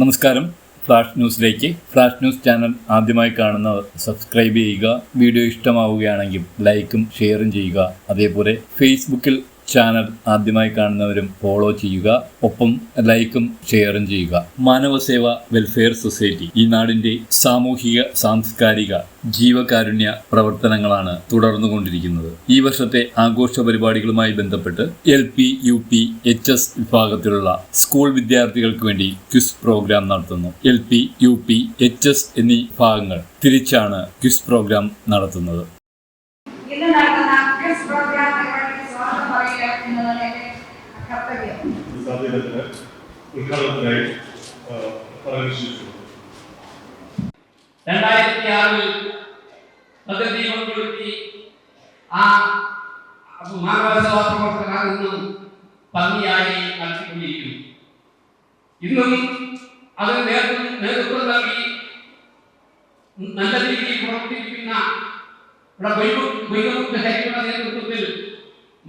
നമസ്കാരം. ഫ്ലാഷ് ന്യൂസിലേക്ക്. Flash news channel ആദ്യമായി കാണുന്നവർ സബ്സ്ക്രൈബ് ചെയ്യുക. വീഡിയോ ഇഷ്ടമാവുകയാണെങ്കിൽ ലൈക്കും ഷെയറും ചെയ്യുക. അതേപോലെ ഫേസ്ബുക്കിൽ ചാനൽ ആദ്യമായി കാണുന്നവരും ഫോളോ ചെയ്യുക. ഒപ്പം ലൈക്കും ഷെയറും ചെയ്യുക. മാനവസേവ വെൽഫെയർ സൊസൈറ്റി ഈ നാടിന്റെ സാമൂഹിക സാംസ്കാരിക ജീവകാരുണ്യ പ്രവർത്തനങ്ങളാണ് തുടർന്നുകൊണ്ടിരിക്കുന്നത്. ഈ വർഷത്തെ ആഘോഷ പരിപാടികളുമായി ബന്ധപ്പെട്ട് L P U P H S വിഭാഗത്തിലുള്ള സ്കൂൾ വിദ്യാർത്ഥികൾക്ക് വേണ്ടി ക്വിസ് പ്രോഗ്രാം നടത്തുന്നു. L P U P H S എന്നീ വിഭാഗങ്ങൾ തിരിച്ചാണ് ക്വിസ് പ്രോഗ്രാം നടത്തുന്നത്. ഇന്ന് നടക്കുന്ന ക്വിസ് പ്രോഗ്രാം പരിപാടിക്ക് സ്വാഗതം പറയുക എന്നതാണ് എന്റെ കർത്തവ്യം ഉദ്ഘാടനത്തിനായി രണ്ടായിരത്തി ആറിൽ പ്രകൃതി കൊണ്ടുവരുത്തി ആ മാനവസേവാ പ്രവർത്തകർ നിന്നും ഭംഗിയായി നടത്തിക്കൊണ്ടിരിക്കുന്നു. ഇന്നും അതിന് നേതൃത്വം നേതൃത്വം നൽകി നല്ല രീതിയിൽ പ്രവർത്തിക്കുന്ന ഇവിടെ വൈകുമുക്ത ശൈലിയുടെ നേതൃത്വത്തിൽ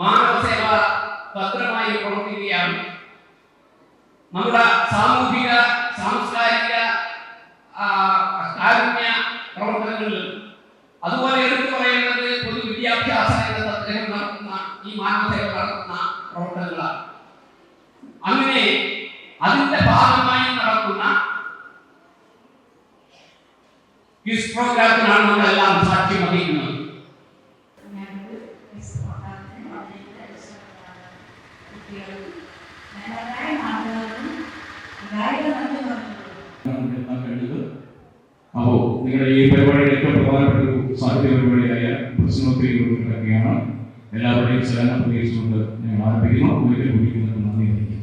മാനവസേവ ഭദ്രമായി പ്രവർത്തിക്കുകയാണ്. നമ്മുടെ സാമൂഹിക സാംസ്കാരിക കാരുണ്യ പ്രവർത്തനങ്ങളിൽ അതുപോലെ എടുത്തു പറയുന്നത് പൊതുവിദ്യാഭ്യാസ അദ്ദേഹം നടത്തുന്ന ഈ മാനവസേവ നടത്തുന്ന പ്രവർത്തനങ്ങളാണ്. അങ്ങനെ അതിന്റെ ഭാഗമായി നടക്കുന്ന ക്വിസ് പ്രോഗ്രാമിനാണ് നമ്മളെല്ലാം സാക്ഷ്യം വഹിക്കുന്നത്. അപ്പോൾ നിങ്ങളുടെ ഈ പരിപാടിയുടെ ഏറ്റവും പ്രധാനപ്പെട്ട ഒരു സാഹിത്യ പരിപാടിയായ എല്ലാവരുടെയും സേവനം പ്രതീക്ഷിച്ചുകൊണ്ട് ഞങ്ങൾ ആരംഭിക്കുന്നു. കൂടി നന്ദി അറിയിക്കുന്നു.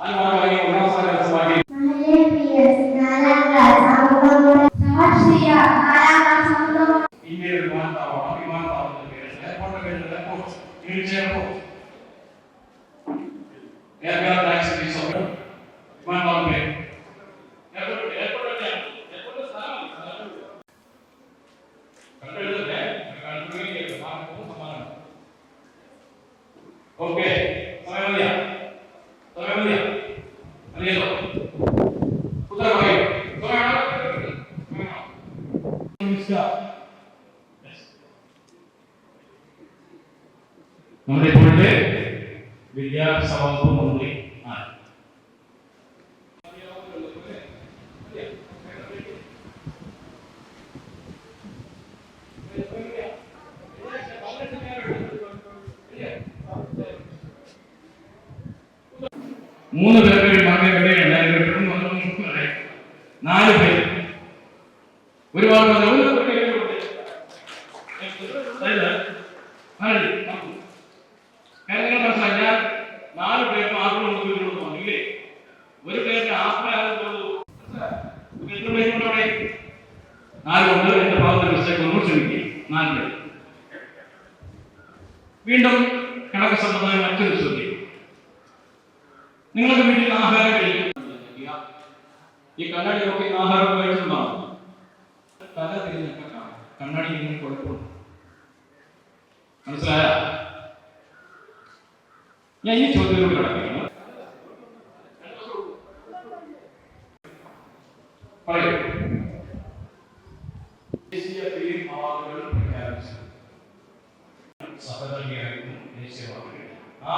I want to നമ്മുടെ ഇപ്പോഴത്തെ വിദ്യാഭ്യാസ വകുപ്പ് മന്ത്രി മൂന്ന് പേരുടെ മകനെ കണ്ടേ എല്ലാവരും നാല് പേര്. ഒരുപാട് മനസ്സിലായി, ഞാൻ നാല് പേർക്ക് ഇതിലോട്ട് വന്നു, ഇല്ലേ? ഒരു പേർക്ക് ആപ്പിൾ ആകുന്നത് എത്ര പേരുണ്ട് നാല് കൊണ്ട് എന്റെ ഭാഗത്തെ മിസ്റ്റേക്ക് നമ്മൾ ക്ഷമിക്കുക നാല് വീണ്ടും കണക്ക് സംബന്ധമായ മറ്റൊരു ചോദ്യം നിങ്ങളുടെ വീട്ടിൽ ആഹാരം കഴിക്കും ഈ കണ്ണാടി നോക്കി ആഹാരം കഴിച്ചിട്ടുണ്ടാവും തല തിരിഞ്ഞൊക്കെ കാണാം കണ്ണാടി ഇങ്ങനെ കുഴപ്പമുണ്ട് മനസ്സിലായ ഞാൻ ഈ ചോദ്യത്തിലൂടെ കിടക്കുകയാണ് പറയൂ ദേശീയ ഫിലിം അവാർഡുകൾ പ്രഖ്യാപിച്ചു സഹകരണമായിരുന്നു ദേശീയ അവാർഡുകൾ ആ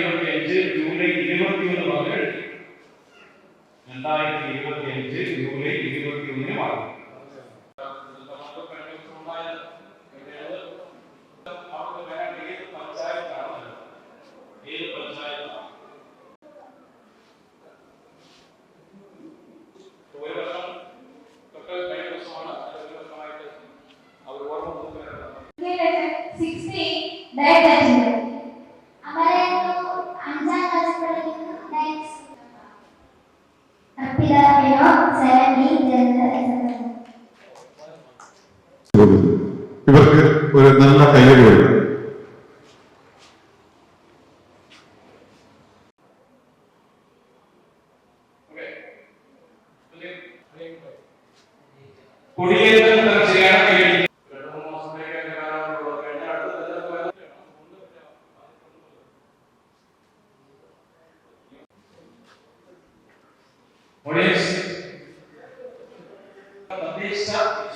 இருபத்தி அஞ்சு ஜூலை இருபத்தி ஒன்று வாக்குகள் ரெண்டாயிரத்தி இருபத்தி அஞ்சு ஜூலை இருபத்தி ஒன்று வாக்குகள் ഇവർക്ക് ഒരു നല്ല കയ്യടി കൊടുക്കും കുടിയേറ്റം തീർച്ചയായും കൈയടി രണ്ട് മൂന്ന്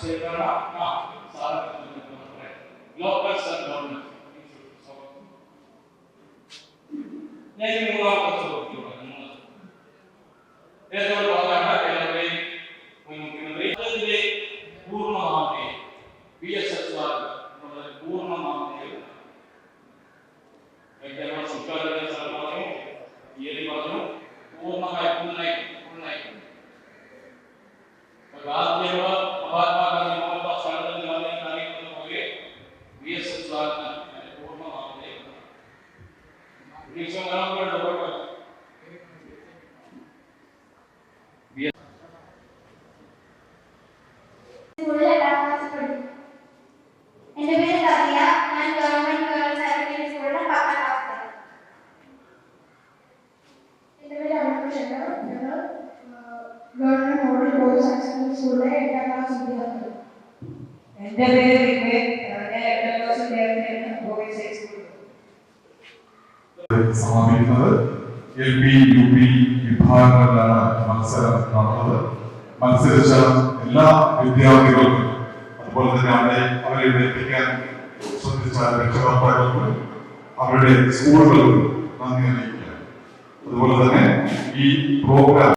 చేయాలా నా సారథ్యం లోకల్ సెల్ గవర్నమెంట్ నేను మూలాలు ఏదో government model boys higher secondary സ്കൂളിലെ എട്ടാം ക്ലാസ് വിദ്യാർത്ഥികൾ എന്റെ പേര് വിവേക് ഞാൻ എട്ടാം ക്ലാസ് വിദ്യാർത്ഥിയാണ് ബോയ്സ് ഹൈസ്കൂളിൽ സമാപിക്കുന്നത് എൽ പി യു പി വിഭാഗങ്ങളിലാണ് മത്സരം നടന്നത് മത്സരിച്ച എല്ലാ വിദ്യാർത്ഥികൾക്കും അതുപോലെ തന്നെ അവരെ അവരെ ഇവിടെ എത്തിക്കാൻ ശ്രദ്ധിച്ച രക്ഷകർത്താക്കൾക്കും അവരുടെ സ്കൂളുകൾക്കും നന്ദി അറിയിക്കുക അതുപോലെ തന്നെ ഈ പ്രോഗ്രാം